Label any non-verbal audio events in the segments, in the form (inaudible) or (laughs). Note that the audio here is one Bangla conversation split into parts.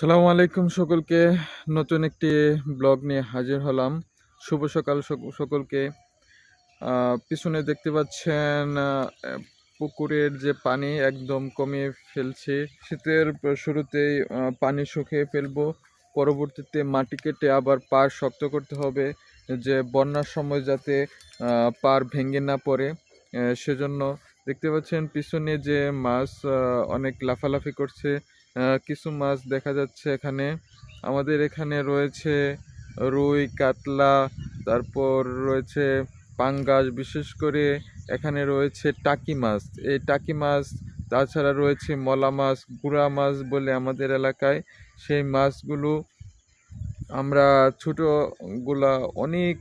সালামু আলাইকুম সকলকে। নতুন একটি ব্লগ নিয়ে হাজির হলাম। শুভ সকাল সক- সকলকে। পিছনে দেখতে পাচ্ছেন পুকুরের যে পানি একদম কমিয়ে ফেলছে। শীতের শুরুতেই পানি শুকিয়ে ফেলব। পরবর্তীতে মাটি কেটে আবার পার শক্ত করতে হবে, যে বন্যার সময় যাতে পার ভেঙে না পড়ে। সেজন্য দেখতে পাচ্ছেন পিছনে যে মাছ অনেক লাফালাফি করছে। কিছু মাছ দেখা যাচ্ছে এখানে। আমাদের এখানে রয়েছে রুই, কাতলা, তারপর রয়েছে পাঙ্গাস, বিশেষ করে এখানে রয়েছে টাকি মাছ। এই টাকি মাছ, তাছাড়া রয়েছে মলা মাছ, গুড়া মাছ বলে আমাদের এলাকায়। সেই মাছগুলো আমরা ছোটোগুলা অনেক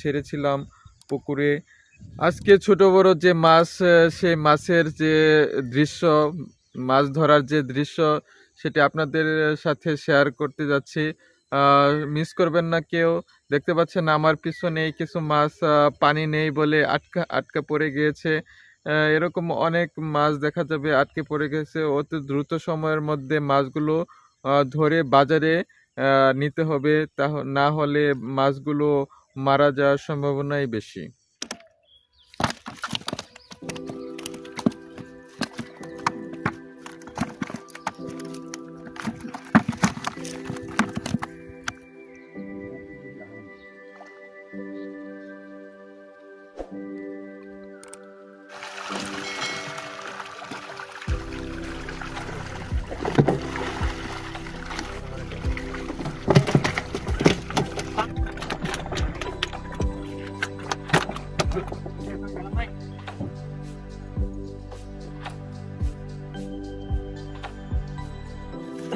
ছেড়েছিলাম পুকুরে। আজকে ছোট বড় যে মাছ সেই মাছের যে দৃশ্য, মাছ ধরার যে দৃশ্য সেটা আপনাদের সাথে শেয়ার করতে যাচ্ছি। মিস করবেন না কেউ। দেখতে পাচ্ছেন আমার পিছনে কিছু মাছ পানি নেই বলে আটকা আটকা পড়ে গিয়েছে। এরকম অনেক মাছ দেখা যাবে আটকে পড়ে গেছে। অতি দ্রুত সময়ের মধ্যে মাছগুলো ধরে বাজারে নিতে হবে। তা না হলে মাছগুলো মারা যাওয়ার সম্ভাবনাই বেশি।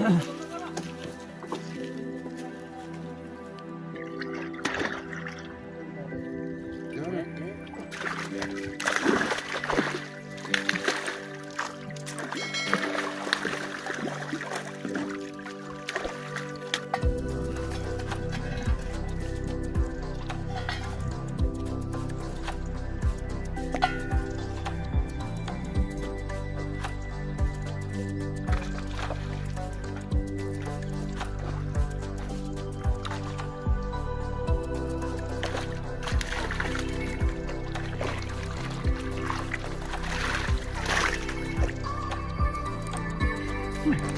Yeah. Come (laughs) here.